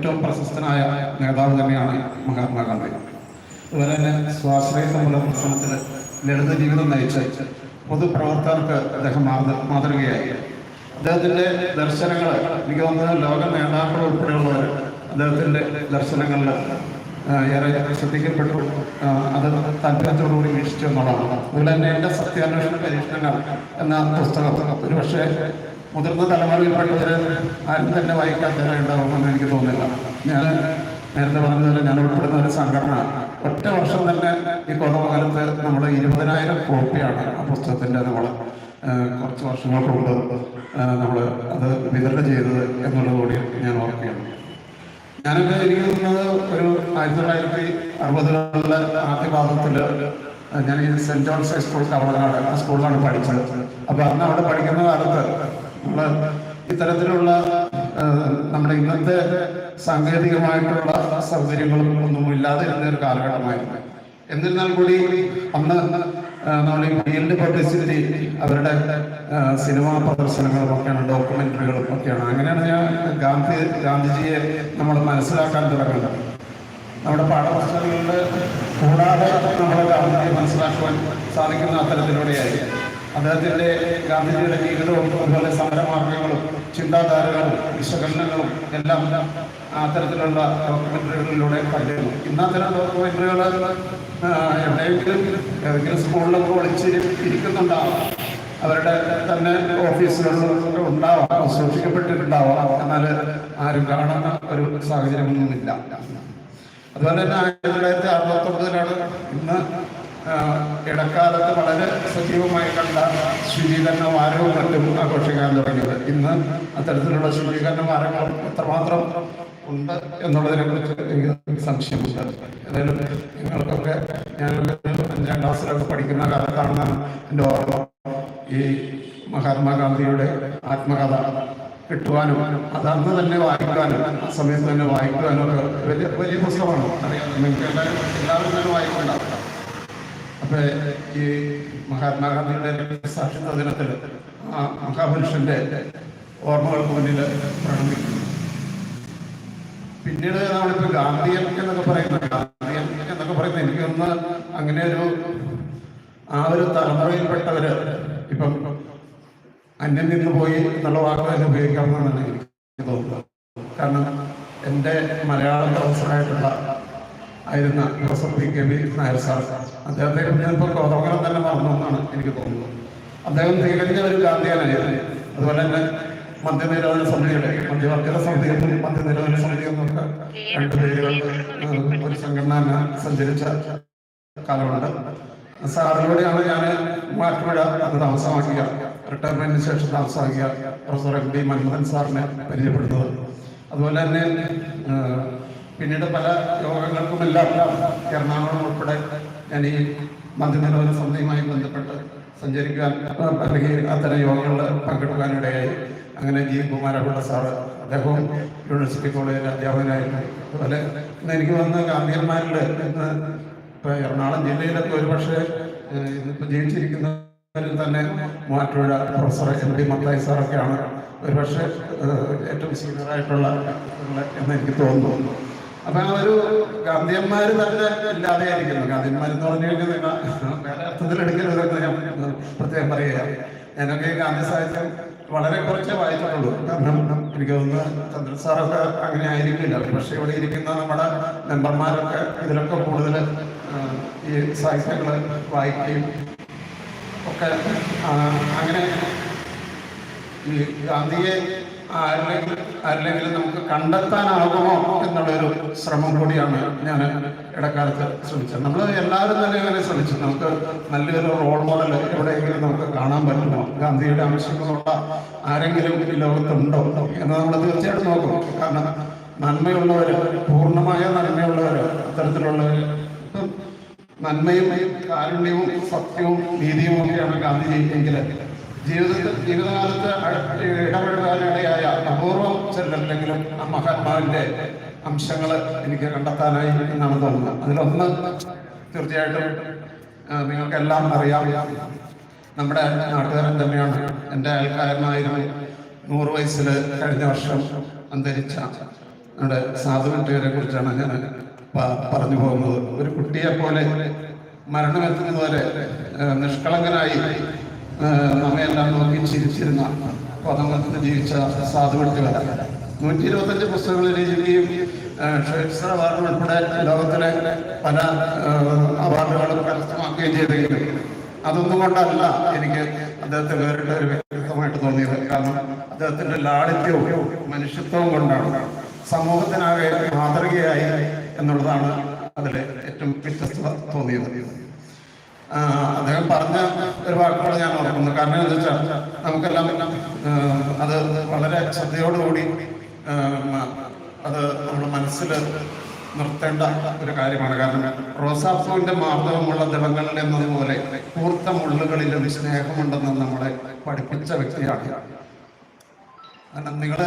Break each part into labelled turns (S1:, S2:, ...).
S1: ഏറ്റവും പ്രശസ്തനായ നേതാവ് തന്നെയാണ് മഹാത്മാഗാന്ധി അതുപോലെ തന്നെ സ്വാശ്രയ സമൂല പ്രശ്നത്തിന് ലളിത ജീവിതം നയിച്ച പൊതുപ്രവർത്തകർക്ക് അദ്ദേഹം മാതൃ മാതൃകയായി. അദ്ദേഹത്തിന്റെ ദർശനങ്ങൾ എനിക്ക് തോന്നുന്നത് ലോക നേതാക്കൾ ഉൾപ്പെടെയുള്ളവർ അദ്ദേഹത്തിന്റെ ദർശനങ്ങളിൽ ഏറെ ശ്രദ്ധിക്കപ്പെട്ടു. അത് താല്പര്യത്തോടുകൂടി വീക്ഷിച്ചു എന്നുള്ളതാണ്. അതുപോലെ തന്നെ എന്റെ സത്യാന്വേഷണ പരീക്ഷണങ്ങൾ എന്ന പുസ്തകം ഒരുപക്ഷെ മുതിർന്ന തലമുറയിൽപ്പെട്ടവർ ആരും തന്നെ വായിക്കാത്തവരുണ്ടാവുമെന്ന് എനിക്ക് തോന്നുന്നില്ല. ഞാൻ നേരത്തെ പറഞ്ഞതുപോലെ ഞാൻ ഉൾപ്പെടുന്ന ഒരു സംഘടന. ഒറ്റ വർഷം തന്നെ ഈ കൊറോണ കാലത്ത് നമ്മൾ ഇരുപതിനായിരം കോപ്പിയാണ് ആ പുസ്തകത്തിന്റെ നമ്മൾ കുറച്ച് വർഷങ്ങൾക്ക് മുമ്പ് നമ്മൾ അത് വിതരണം ചെയ്തത് എന്നുള്ളത് കൂടി ഞാൻ ഓർക്കുകയാണ്. ഞാനൊക്കെ എനിക്ക് തോന്നുന്നത് ഒരു ആയിരത്തി തൊള്ളായിരത്തി അറുപതുകളിലെ ആദ്യ ഭാഗത്തിൽ ഞാൻ ഈ സെന്റ് ജോൺസ് ഹൈസ്കൂൾ കവളനാട് ആ സ്കൂളിലാണ് പഠിച്ചത്. അപ്പൊ അന്ന് അവിടെ പഠിക്കുന്ന കാലത്ത് ഇത്തരത്തിലുള്ള നമ്മുടെ ഇന്നത്തെ സാങ്കേതികമായിട്ടുള്ള സൗകര്യങ്ങളും ഒന്നും ഇല്ലാതെ ഇരുന്ന ഒരു കാലഘട്ടമായിരുന്നു. എന്നിരുന്നാൽ കൂടി അന്ന് നമ്മൾ ഈ ഫീൽഡ് പബ്ലിസിറ്റി അവരുടെ സിനിമാ പ്രദർശനങ്ങളും ഒക്കെയാണ് ഡോക്യുമെന്ററികളും ഒക്കെയാണ്. അങ്ങനെയാണ് ഞാൻ ഗാന്ധി ഗാന്ധിജിയെ നമ്മൾ മനസ്സിലാക്കാൻ തുടങ്ങുന്നത് നമ്മുടെ പാഠപുസ്തകങ്ങളിൽ കൂടാതെ നമ്മളെ ഗാന്ധിജിയെ മനസ്സിലാക്കുവാൻ സാധിക്കുന്ന അത്തരത്തിലൂടെയായി അദ്ദേഹത്തിന്റെ ഗാന്ധിജിയുടെ ജീവിതവും അതുപോലെ സമരമാർഗങ്ങളും ചിന്താധാരകളും വിശകലനങ്ങളും എല്ലാം അത്തരത്തിലുള്ള ഡോക്യുമെന്ററികളിലൂടെ പറ്റുന്നു ഇന്നത്തരം ഡോക്യുമെന്ററികൾ എവിടെയെങ്കിലും ഏതെങ്കിലും സ്കൂളിലൊക്കെ ഒളിച്ച് ഇരിക്കുന്നുണ്ടാവാം അവരുടെ തന്നെ ഓഫീസുകളിലൊക്കെ ഉണ്ടാവാം സൂക്ഷിക്കപ്പെട്ടിട്ടുണ്ടാവാം. എന്നാൽ ആരും കാണുന്ന ഒരു സാഹചര്യമൊന്നുമില്ല. അതുപോലെ തന്നെ ആയിരത്തി തൊള്ളായിരത്തി അറുപത്തൊമ്പതിലാണ് ഇന്ന് ഇടക്കാലത്ത് വളരെ സജീവമായി കണ്ട ശുചീകരണ വാരവും മറ്റും ആഘോഷിക്കാൻ തുടങ്ങിയത്. ഇന്ന് അത്തരത്തിലുള്ള ശുചീകരണ വാരങ്ങൾ എത്രമാത്രം ഉണ്ട് എന്നുള്ളതിനെ കുറിച്ച് എനിക്ക് സംശയമുണ്ട്. ഏതായാലും നിങ്ങൾക്കൊക്കെ ഞാൻ അഞ്ചാം ക്ലാസ്സിലൊക്കെ പഠിക്കുന്ന കാലത്താണ് എന്റെ ഓർമ്മ. ഈ മഹാത്മാഗാന്ധിയുടെ ആത്മകഥ കിട്ടുവാനും അത് അന്ന് തന്നെ വായിക്കാനും ആ സമയത്ത് തന്നെ വായിക്കുവാനും ഒക്കെ വലിയ വലിയ പുസ്തകമാണ്. അറിയാം. നിങ്ങൾക്ക് എല്ലാവരും എല്ലാവരും തന്നെ വായിക്കുന്നുണ്ടാവും. അപ്പൊ ഈ മഹാത്മാഗാന്ധിയുടെ സാക്ഷിത ദിനത്തിൽ ആ മഹാപുരുഷന്റെ ഓർമ്മകൾക്ക് മുന്നിൽ പ്രണമിക്കുന്നു പിന്നീട് നമ്മളിപ്പോ ഗാന്ധിയൻ എന്നൊക്കെ പറയുന്നത് ഗാന്ധിയൻ എന്നൊക്കെ പറയുന്നത് എനിക്കൊന്ന് അങ്ങനെ ഒരു ആ ഒരു തലമുറയിൽപ്പെട്ടവര് ഇപ്പം അന്യം നിന്ന് പോയി എന്നുള്ള വാക്ക് തന്നെ ഉപയോഗിക്കാമെന്നാണ് എനിക്ക് തോന്നുന്നത്. കാരണം എന്റെ മലയാളം പ്രൊഫസറായിട്ടുള്ള ആയിരുന്ന professor P K B Nair sir. അദ്ദേഹത്തെ ഞാനിപ്പോൾ കോതമംഗലം തന്നെ മറന്നു എന്നാണ് എനിക്ക് തോന്നുന്നത്. അദ്ദേഹം തികഞ്ഞ ഒരു ഗാന്ധിയനായിരുന്നു. അതുപോലെ തന്നെ മദ്യനിരോധന സമിതിയുടെ മധ്യവർഗത സമിതിയും മദ്യനിരോധന സമിതിയും എന്നൊക്കെ രണ്ട് പേരുകൾ ഒരു സംഘടന സഞ്ചരിച്ച കാലമുണ്ട് സാറിലൂടെയാണ് ഞാൻ മാറ്റുപുഴ അത് താമസമാക്കിയ റിട്ടയർമെന്റിന് ശേഷം താമസമാക്കിയ പ്രൊഫസർ എം ഡി മൻമോഹൻ സാറിനെ പരിചയപ്പെടുന്നത്. അതുപോലെ തന്നെ പിന്നീട് പല യോഗങ്ങൾക്കുമെല്ലാം എറണാകുളം ഉൾപ്പെടെ ഞാൻ ഈ മന്ത്രിനിരോധന സമിതിയുമായി ബന്ധപ്പെട്ട് സഞ്ചരിക്കാൻ അല്ലെങ്കിൽ അത്തരം യോഗങ്ങളിൽ പങ്കെടുക്കാനിടയായി. അങ്ങനെ ജി. കുമാരപിള്ള സാറ് അദ്ദേഹവും യൂണിവേഴ്സിറ്റി കോളേജിൽ അധ്യാപകനായിരുന്നു. അതുപോലെ എനിക്ക് വന്ന ഗാന്ധിയന്മാരിൽ ഇന്ന് ഇപ്പൊ എറണാകുളം ജില്ലയിലൊക്കെ ഒരുപക്ഷെ ഇന്നിപ്പോൾ ജീവിച്ചിരിക്കുന്ന തന്നെ Muvattupuzha professor M D Mathai സാറൊക്കെയാണ് ഒരുപക്ഷെ ഏറ്റവും സീനിയറായിട്ടുള്ള എന്ന് എനിക്ക് തോന്നുന്നു. അപ്പൊ ആ ഒരു ഗാന്ധിയന്മാര് തന്നെ ഗാന്ധിയന്മാർ എന്ന് പറഞ്ഞു കഴിഞ്ഞാൽ വേറെ അർത്ഥത്തിൽ എടുക്കരുതെന്ന് ഞാൻ പ്രത്യേകം പറയുക ഞാനൊക്കെ ഗാന്ധി സാഹിത്യം വളരെ കുറച്ച് വായിച്ചിട്ടുള്ളൂ. കാരണം എനിക്ക് തോന്നുന്നു ചന്ദ്രൻ സാറൊക്കെ അങ്ങനെ ആയിരിക്കില്ല. പക്ഷെ ഇവിടെ ഇരിക്കുന്ന നമ്മുടെ മെമ്പർമാരൊക്കെ ഇതിലൊക്കെ കൂടുതൽ ഈ സാഹിത്യങ്ങൾ വായിക്കുകയും ഒക്കെ അങ്ങനെ ഈ ഗാന്ധിയെ ആരിലെങ്കിലും ആരിലെങ്കിലും നമുക്ക് കണ്ടെത്താനാകുമോ എന്നുള്ളൊരു ശ്രമം കൂടിയാണ് ഞാൻ ഇടക്കാലത്ത് ശ്രമിച്ചത്. നമ്മൾ എല്ലാവരും തന്നെ അങ്ങനെ ശ്രമിച്ചു. നമുക്ക് നല്ലൊരു റോൾ മോഡൽ എവിടെയെങ്കിലും നമുക്ക് കാണാൻ പറ്റുമോ? ഗാന്ധിയുടെ ആവശ്യങ്ങളുള്ള ആരെങ്കിലും ഈ ലോകത്തുണ്ടോ എന്ന് നമ്മൾ തീർച്ചയായിട്ടും നോക്കും. കാരണം നന്മയുള്ളവർ പൂർണമായ നന്മയുള്ളവർ അത്തരത്തിലുള്ളവർ നന്മയും കാരുണ്യവും സത്യവും നീതിയും ഒക്കെയാണ് ഗാന്ധിജി എങ്കിൽ ജീവിതത്തിൽ ജീവിതകാലത്ത് ഇടപെടുവാനിടയായ അപൂർവം ചിലരിലെങ്കിലും ആ മഹാത്മാവിന്റെ അംശങ്ങൾ എനിക്ക് കണ്ടെത്താനായി എന്നാണ് തോന്നുന്നത്. അതിലൊന്ന് തീർച്ചയായിട്ടും നിങ്ങൾക്കെല്ലാം അറിയാം. നമ്മുടെ നാട്ടുകാരൻ തന്നെയാണ് എന്റെ അയൽക്കാരനായിരുന്നു നൂറ് വയസ്സിൽ കഴിഞ്ഞ വർഷം അന്തരിച്ച നമ്മുടെ സാധുവിന്റെ കുറിച്ചാണ് ഞാൻ പറഞ്ഞു പോകുന്നത്. ഒരു കുട്ടിയെ പോലെ മരണമെത്തുന്നതുവരെ നിഷ്കളങ്കനായി നമ്മയെല്ലാം നോക്കി ചിരിച്ചിരുന്ന പദമത്തിൽ ജീവിച്ച സാധുവിന്റെ വരാം നൂറ്റി ഇരുപത്തഞ്ച് പുസ്തകങ്ങൾ രചിക്കുകയും ഷേക്സ്പിയർ അവാർഡ് ഉൾപ്പെടെ ലോകത്തിലെ പല അവാർഡുകളും കരസ്ഥമാക്കുകയും ചെയ്തെങ്കിലും അതൊന്നും കൊണ്ടല്ല എനിക്ക് അദ്ദേഹത്തെ വേറിട്ട ഒരു വ്യക്തിത്വമായിട്ട് തോന്നിയത്. കാരണം അദ്ദേഹത്തിന്റെ ലാളിത്യവും മനുഷ്യത്വവും കൊണ്ടാണ് സമൂഹത്തിനാകെ മാതൃകയായി എന്നുള്ളതാണ് അതിലെ ഏറ്റവും വ്യത്യസ്തത തോന്നിയത്. അദ്ദേഹം പറഞ്ഞ ഒരു വാക്കുകൾ ഞാൻ ഓർക്കുന്നു കാരണം എന്താ വെച്ചാൽ നമുക്കെല്ലാം അത് വളരെ ശ്രദ്ധയോടുകൂടി അത് നമ്മുടെ മനസ്സിൽ നിർത്തേണ്ട ഒരു കാര്യമാണ്. കാരണം റോസാപ്പൂവിന്റെ മാർദ്ദവമുള്ള ദളങ്ങളിൽ എന്നതുപോലെ കൂർത്ത മുള്ളുകളിലും സ്നേഹമുണ്ടെന്ന് നമ്മളെ പഠിപ്പിച്ച വ്യക്തിയാണ്. കാരണം നിങ്ങൾ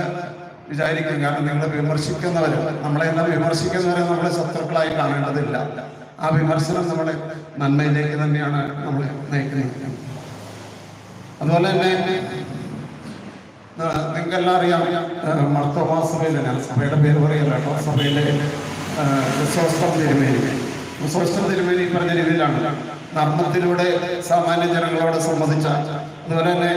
S1: വിചാരിക്കും കാരണം നിങ്ങൾ വിമർശിക്കുന്നവർ നമ്മളെ എന്നാൽ വിമർശിക്കുന്നവരെ നമ്മളെ ശത്രുക്കളായി കാണേണ്ടതില്ല. ആ വിമർശനം നമ്മളെ നന്മയിലേക്ക് തന്നെയാണ് നമ്മളെ നയിക്കുന്നത്. അതുപോലെ തന്നെ നിങ്ങൾക്കെല്ലാം അറിയാം മർത്തോമാസഭയിലെ ഞാൻ സഭയുടെ പേര് പറയില്ല സഭയിലെ ക്രിസോസ്റ്റം തിരുമേനി. ക്രിസോസ്റ്റം തിരുമേനി പറഞ്ഞ രീതിയിലാണ്. നർമ്മത്തിലൂടെ സാമാന്യ ജനങ്ങളോട് സംബന്ധിച്ച അതുപോലെ തന്നെ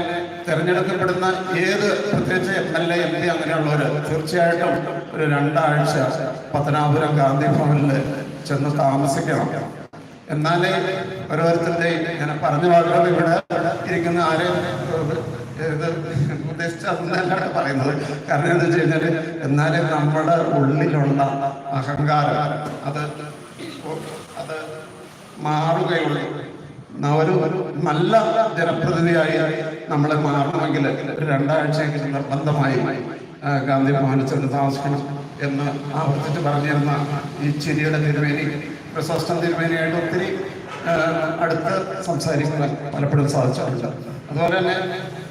S1: തിരഞ്ഞെടുക്കപ്പെടുന്ന ഏത് പ്രത്യേകിച്ച് M L A M P അങ്ങനെയുള്ളവർ തീർച്ചയായിട്ടും ഒരു രണ്ടാഴ്ച പത്തനാപുരം ഗാന്ധി ഭവനിൽ ചെന്ന് താമസിക്കണം. എന്നാലേ ഓരോരുത്തരുടെ ഞാൻ പറഞ്ഞു വാക്കുകൾ ഇവിടെ ഇരിക്കുന്ന ആരെയും ഇത് ഉദ്ദേശിച്ച അതൊന്നല്ലാണ് പറയുന്നത്. കാരണം എന്താ വെച്ച് കഴിഞ്ഞാൽ എന്നാലേ നമ്മുടെ ഉള്ളിലുള്ള അഹങ്കാരം അത് അത് മാറുകയുള്ളൂ. ഒരു നല്ല ജനപ്രതിനിധിയായി നമ്മളെ മാറണമെങ്കിൽ രണ്ടാഴ്ചയെങ്കിലും നിർബന്ധമായി ഗാന്ധി ഭവനിൽ താമസിക്കണം. എന്ന് ആവർത്തിച്ച് പറഞ്ഞിരുന്ന ഈ ചിരിയുടെ തിരുമേനി പ്രശസ്ത തിരുമേനിയായിട്ട് ഒത്തിരി അടുത്ത് സംസാരിക്കാൻ പലപ്പോഴും സാധിച്ചിട്ടുണ്ട്. അതുപോലെ തന്നെ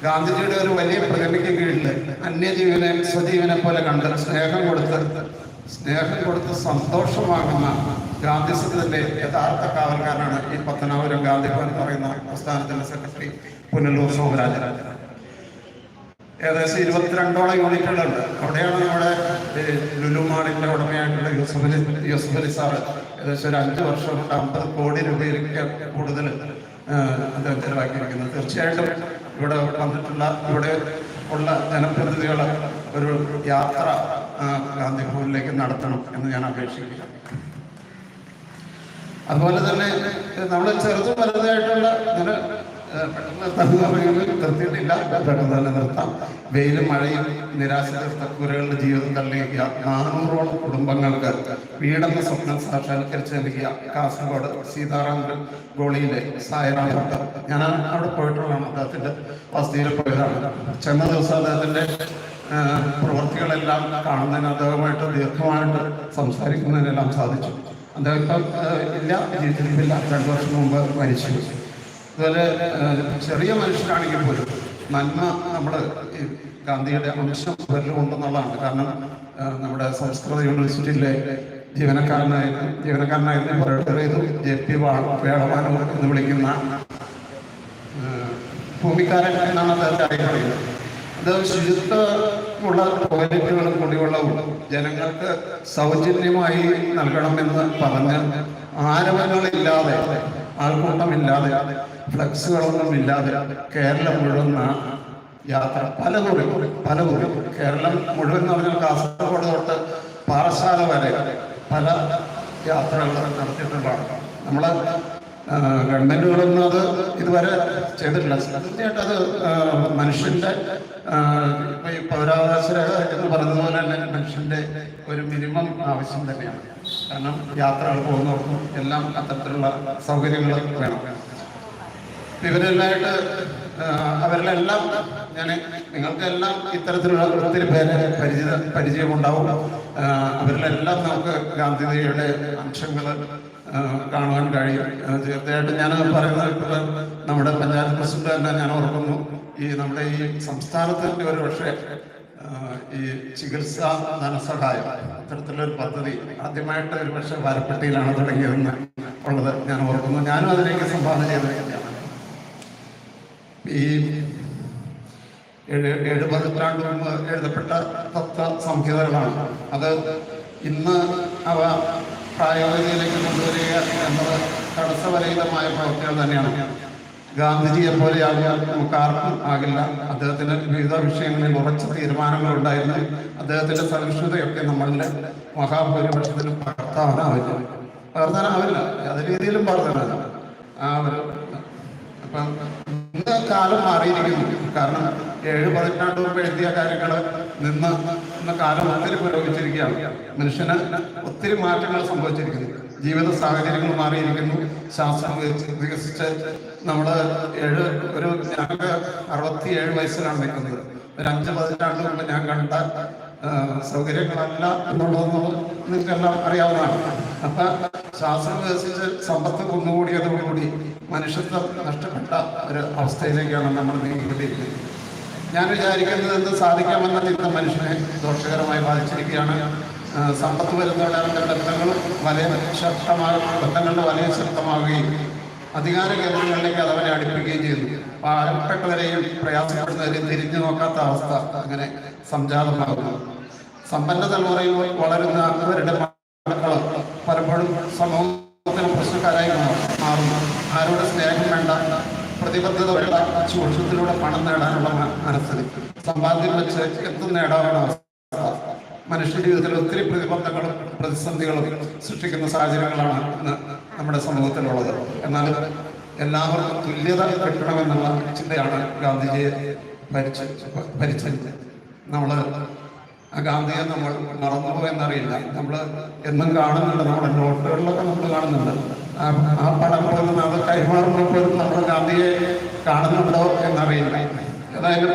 S1: ഗാന്ധിജിയുടെ ഒരു വലിയ പ്രതിമയ്ക്ക് കീഴിൽ അന്യജീവനെ സ്വജീവനെ പോലെ കണ്ട് സ്നേഹം കൊടുത്ത് സ്നേഹം കൊടുത്ത് സന്തോഷമാകുന്ന ഗാന്ധിസത്തിന്റെ യഥാർത്ഥ കാവൽക്കാരനാണ് ഈ പത്തനാപുരം ഗാന്ധി പറയുന്ന പ്രസ്ഥാനത്തിന്റെ സെക്രട്ടറി പുനലൂർ സോമരാജൻ. ഏകദേശം ഇരുപത്തിരണ്ടോളം യൂണിറ്റുകളുണ്ട് അവിടെയാണ് നമ്മുടെ ലുലുമാളിന്റെ ലുലു മാളിന്റെ ഉടമയായിട്ടുള്ള യൂസഫ് അലി യൂസഫ് അലി സാറ്. ഏകദേശം ഒരു അഞ്ച് വർഷം കൊണ്ട് അമ്പത് കോടി രൂപയിലേക്ക് കൂടുതൽ അദ്ദേഹം ചെലവാക്കിയിരിക്കുന്നത് തീർച്ചയായിട്ടും ഇവിടെ വന്നിട്ടുള്ള ഇവിടെ ഉള്ള ജനപ്രതിനിധികൾ ഒരു യാത്ര ഗാന്ധി ഭവനിലേക്ക് നടത്തണം എന്ന് ഞാൻ അപേക്ഷിക്കുന്നു. അതുപോലെ തന്നെ നമ്മൾ ചെറുതും വലുതായിട്ടുള്ള പെട്ടെന്ന് നിർത്താം വെയിലും മഴയും നിരാശ കുരകളുടെ ജീവിതം തള്ളിയ നാനൂറോളം കുടുംബങ്ങൾക്ക് വീടെന്ന സ്വപ്നം സാക്ഷാത്കരിച്ച് നൽകിയ കാസർഗോഡ് സീതാറാം ഗോളിയിലെ സായറാം ഭട്ടർ ഞാൻ അവിടെ പോയിട്ടുള്ളതാണ് അദ്ദേഹത്തിന്റെ വസതിയിൽ പോയതാണ്. ചെന്ന ദിവസം അദ്ദേഹത്തിന്റെ പ്രവൃത്തികളെല്ലാം കാണുന്നതിന് അദ്ദേഹമായിട്ട് ദീർഘമായിട്ട് സംസാരിക്കുന്നതിനെല്ലാം സാധിച്ചു. അദ്ദേഹം ഇല്ല ജീവിതത്തിലില്ല രണ്ടു വർഷം മുമ്പ് മരിച്ചു. അതുപോലെ ചെറിയ മനുഷ്യരാണെങ്കിൽ പോലും നന്മ നമ്മൾ ഗാന്ധിയുടെ അംശം ഉണ്ടെന്നുള്ളതാണ്. കാരണം നമ്മുടെ സംസ്കൃത യൂണിവേഴ്സിറ്റിയിലെ ജീവനക്കാരനായിരുന്നു ജീവനക്കാരനായിരുന്നു ചെയ്തു ജെ പി വേളമാനൂർ എന്ന് വിളിക്കുന്ന ഭൂമിക്കാരൻ എന്നാണ് അദ്ദേഹത്തെ അറിയപ്പെടുന്നത് അത് ശുചിത്വമുള്ള ടോയ്ലറ്റുകളും കുടിവെള്ളവും ജനങ്ങൾക്ക് സൗജന്യമായി നൽകണമെന്ന് പറഞ്ഞ് ആരവങ്ങളില്ലാതെ ആൾക്കൂട്ടമില്ലാതെ ഫ്ലക്സുകളൊന്നും ഇല്ലാതെ കേരളം മുഴുവൻ യാത്ര. പല കുറി പല കുറി കേരളം മുഴുവൻ എന്ന് പറഞ്ഞാൽ കാസർഗോഡ് തൊട്ട് പാറശാല വരെ പല യാത്രകൾ നടത്തിയിട്ടുള്ളതാണ്. നമ്മൾ അത് ഇതുവരെ ചെയ്തിട്ടില്ല. തീർച്ചയായിട്ടും അത് മനുഷ്യന്റെ ഈ പൗരാവകാശ രേഖ എന്ന് പറഞ്ഞതുപോലെ തന്നെ മനുഷ്യന്റെ ഒരു മിനിമം ആവശ്യം തന്നെയാണ്. കാരണം യാത്രകൾ പോകുന്നവർക്കും എല്ലാം അത്തരത്തിലുള്ള സൗകര്യങ്ങൾ വേണം. ഇവരെല്ലാമായിട്ട് അവരിലെല്ലാം ഞാൻ നിങ്ങൾക്കെല്ലാം ഇത്തരത്തിലുള്ള ഒത്തിരി പേരെ പരിചിത പരിചയമുണ്ടാവും. അവരിലെല്ലാം നമുക്ക് ഗാന്ധിജിയുടെ അംശങ്ങൾ കാണുവാൻ കഴിയും. തീർച്ചയായിട്ടും ഞാൻ പറയുന്നത് നമ്മുടെ പഞ്ചായത്ത് പ്രസിഡന്റ് തന്നെ ഞാൻ ഓർക്കുന്നു. ഈ നമ്മുടെ ഈ സംസ്ഥാനത്തിന്റെ ഒരു പക്ഷേ ഈ ചികിത്സാ ധനസഹായം അത്തരത്തിലൊരു പദ്ധതി ആദ്യമായിട്ട് ഒരു പക്ഷേ വാരപ്പെട്ടിയിലാണ് തുടങ്ങിയതെന്ന് ഉള്ളത് ഞാൻ ഓർക്കുന്നു. ഞാനും അതിലേക്ക് സംഭാവന ചെയ്ത വ്യക്തിയാണ് ഈ ഏഴ് ഏഴ് പതിറ്റാണ്ട് മുമ്പ് എഴുതപ്പെട്ട തത്വ സംഹിതകളാണ് അത് ഇന്ന് അവ പ്രായോഗികതയിലേക്ക് കൊണ്ടുവരിക എന്നത് തടസ്സപരഹിതമായ പ്രവൃത്തികൾ തന്നെയാണ്. ഗാന്ധിജിയെ പോലെയാകാൻ നമുക്ക് ആർക്കും ആകില്ല. അദ്ദേഹത്തിന് വിവിധ വിഷയങ്ങളിൽ ഉറച്ച തീരുമാനങ്ങൾ ഉണ്ടായിരുന്നു അദ്ദേഹത്തിന്റെ സഹിഷ്ണുതയൊക്കെ നമ്മളുടെ മഹാഭൂരിപക്ഷത്തിന് പകർത്താനാവില്ല. പകർത്താനാവില്ല. അത് രീതിയിലും പകർത്താനാവില്ല. ആ ഒരു അപ്പം ഇന്ന് കാലം മാറിയിരിക്കുന്നു. കാരണം ഏഴ് പതിറ്റാണ്ട് മുമ്പ് എഴുതിയ കാര്യങ്ങൾ നിന്ന് ഇന്ന് കാലം ഒത്തിരി പുരോഗമിച്ചിരിക്കുകയാണ്. മനുഷ്യന് ഒത്തിരി മാറ്റങ്ങൾ സംഭവിച്ചിരിക്കുന്നു. ജീവിത സാഹചര്യങ്ങൾ മാറിയിരിക്കുന്നു. ശാസ്ത്രം വികസി- വികസിച്ച് നമ്മൾ ഏഴ് ഒരു ഞങ്ങൾക്ക് അറുപത്തി ഏഴ് വയസ്സിലാണ് നിൽക്കുന്നത്. ഒരു അഞ്ച് പതിറ്റാണ്ട് മുമ്പ് ഞാൻ കണ്ട സൗകര്യങ്ങളല്ല എന്നുള്ളതെന്ന് നിങ്ങൾക്കെല്ലാം അറിയാവുന്നതാണ്. അപ്പൊ ശാസ്ത്രം വികസിച്ച് സമ്പത്ത് കുന്നുകൂടിയതോടുകൂടി മനുഷ്യത്വം നഷ്ടപ്പെട്ട ഒരു അവസ്ഥയിലേക്കാണ് നമ്മൾ നീങ്ങിക്കൊണ്ടിരിക്കുന്നത്. ഞാൻ വിചാരിക്കുന്നത് എന്ത് സാധിക്കാമെന്ന ചിന്ത മനുഷ്യനെ ദോഷകരമായി ബാധിച്ചിരിക്കുകയാണ്. സമ്പത്ത് വരുന്നതോടെ അവരുടെ ബന്ധങ്ങൾ വലിയ ശക്തമായ ബന്ധങ്ങളുടെ വലിയ ശക്തമാവുകയും അധികാര കേന്ദ്രങ്ങളിലേക്ക് അത് അവരെ അടുപ്പിക്കുകയും ചെയ്യുന്നു. പാവപ്പെട്ടവരെയും പ്രയാസപ്പെടുന്നവരെയും തിരിഞ്ഞു നോക്കാത്ത അവസ്ഥ അങ്ങനെ സംജാതമാകുന്നു സമ്പന്ന തലമുറയിൽ വളരുന്ന അവരുടെ പലപ്പോഴും സമൂഹത്തിന് പ്രശ്നക്കാരായി മാറുന്നു ആരോട് സ്നേഹം വേണ്ട പ്രതിബദ്ധത വേണ്ട ചൂഷണത്തിലൂടെ പണം നേടാനുള്ള മനസ്സിൽ സമ്പാദ്യം വെച്ച് എന്തും നേടാനുള്ള അവസ്ഥ. മനുഷ്യ ജീവിതത്തിൽ ഒത്തിരി പ്രതിബന്ധങ്ങളും പ്രതിസന്ധികളും സൃഷ്ടിക്കുന്ന സാഹചര്യങ്ങളാണ് ഇന്ന് നമ്മുടെ സമൂഹത്തിലുള്ളത്. എന്നാൽ എല്ലാവർക്കും തുല്യത കിട്ടണമെന്നുള്ള ചിന്തയാണ് ഗാന്ധിജിയെ ഭരിച്ച ഭരിച്ചത്. നമ്മൾ ആ ഗാന്ധിയെ നമ്മൾ മറന്നുപോയെന്നറിയില്ല നമ്മൾ എന്നും കാണുന്നുണ്ട്. നമ്മുടെ നോട്ടുകളിലൊക്കെ നമ്മൾ കാണുന്നുണ്ട്. ആ പടം പോലും അത് കൈമാറുമ്പോൾ നമ്മൾ ഗാന്ധിയെ കാണുന്നുണ്ടോ എന്നറിയില്ല. ഏതായാലും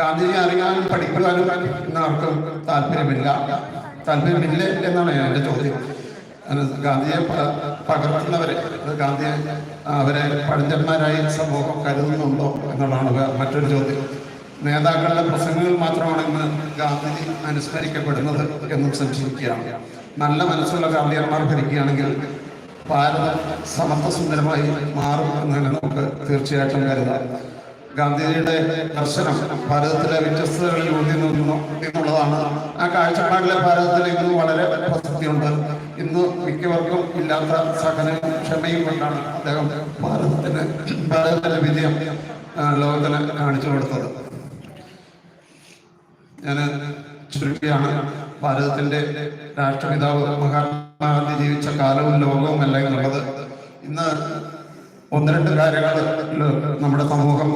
S1: ഗാന്ധിജി അറിയാനും പഠിക്കുവാനും ആർക്കും താല്പര്യമില്ല. താല്പര്യമില്ലേ എന്നാണ് എന്റെ ചോദ്യം. ഗാന്ധിയെ പകർത്തുന്നവരെ ഗാന്ധിയെ അവരെ പഴഞ്ചന്മാരായി സമൂഹം കരുതുന്നുണ്ടോ എന്നുള്ളതാണ് മറ്റൊരു ചോദ്യം. നേതാക്കളുടെ പ്രസംഗങ്ങൾ മാത്രമാണ് ഇന്ന് ഗാന്ധിജി അനുസ്മരിക്കപ്പെടുന്നത് എന്നും സംശയിക്കുകയാണ്. നല്ല മനസ്സുള്ള ഗാന്ധിയന്മാർ ഭരിക്കുകയാണെങ്കിൽ ഭാരതം സമത്വസുന്ദരമായി മാറും എന്ന് നമുക്ക് തീർച്ചയായിട്ടും കരുതാം. ഗാന്ധിജിയുടെ ദർശനം ഭാരതത്തിലെ വ്യത്യസ്തതകളിൽ ഊന്നി നിന്നു എന്നുള്ളതാണ് ആ കാഴ്ചപ്പാടിലെ ഭാരതത്തിൽ ഇന്ന് വളരെ പ്രസക്തിയുണ്ട് ഇന്ന് മിക്കവർക്കും ഇല്ലാത്ത സഹനവും ക്ഷമയും കൊണ്ടാണ് അദ്ദേഹം ഭാരതത്തിന് ഭാരതത്തിന്റെ വിജയം ലോകത്തിന് കാണിച്ചു കൊടുത്തത്. ഞാൻ ചുരുക്കിയാണ് ഭാരതത്തിന്റെ രാഷ്ട്രപിതാവ് മഹാത്മാഗാന്ധി ജീവിച്ച കാലവും ലോകവും അല്ല എന്നുള്ളത്. ഇന്ന് ഒന്ന് രണ്ട് കാര്യങ്ങൾ നമ്മുടെ സമൂഹം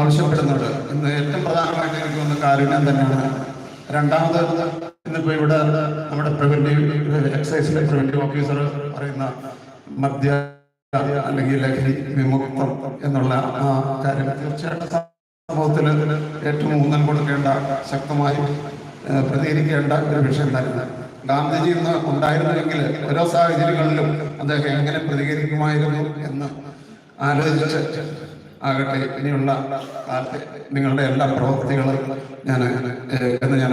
S1: ആവശ്യപ്പെടുന്നുണ്ട്. ഇന്ന് ഏറ്റവും പ്രധാനമായിട്ട് എനിക്ക് തോന്നുന്ന കാരുണ്യം തന്നെയാണ്. രണ്ടാമത് ഇന്നിപ്പോ ഇവിടെ നമ്മുടെ പ്രിവന്റീവ് എക്സൈസിലെ പ്രിവന്റീവ് ഓഫീസർ പറയുന്ന മദ്യ അല്ലെങ്കിൽ ലഹരി വിമുക്തം എന്നുള്ള ആ കാര്യം. തീർച്ചയായിട്ടും സമൂഹത്തിൽ ഏറ്റവും ഊന്നൽ കൊടുക്കേണ്ട ശക്തമായി പ്രതികരിക്കേണ്ട ഒരു വിഷയം തന്നെ ഗാന്ധിജി ഇന്ന് ഉണ്ടായിരുന്നുവെങ്കിൽ ഓരോ സാഹചര്യങ്ങളിലും അദ്ദേഹം എങ്ങനെ പ്രതികരിക്കുമായിരുന്നു എന്ന് ആലോചിച്ച് ആകട്ടെ ഇനിയുള്ള കാലത്തെ നിങ്ങളുടെ എല്ലാ പ്രവൃത്തികളും ഞാൻ എന്ന് ഞാൻ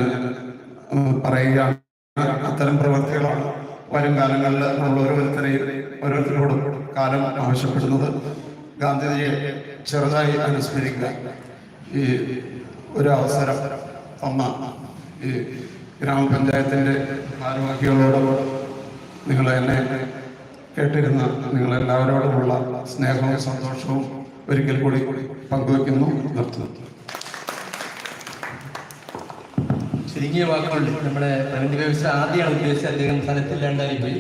S1: പറയുകയാണ്. അത്തരം പ്രവൃത്തികളാണ് വരും കാലങ്ങളിൽ നമ്മൾ ഓരോരുത്തരെയും ഓരോരുത്തരോടും കാലം ആവശ്യപ്പെടുന്നത്. ഗാന്ധിജിയെ ചെറുതായി അനുസ്മരിക്കുക. ഈ ഒരു അവസരം തന്ന ഈ ഗ്രാമപഞ്ചായത്തിന്റെ ഭാരവാഹികളോടുകൂടെ നിങ്ങൾ എന്നെ കേട്ടിരുന്ന നിങ്ങളെല്ലാവരോടുമുള്ള സ്നേഹവും സന്തോഷവും ഒരിക്കൽ കൂടി പങ്കുവയ്ക്കുന്നു നിർത്തുന്നു.
S2: ചുരുങ്ങിയ വാക്കുകളിൽ നമ്മുടെ പ്രവീൺ വ്യവസ്ഥ ആദ്യമാണ് ഉദ്ദേശിച്ചത്. അദ്ദേഹം സ്ഥലത്തില്ലാണ്ടായി പോയി.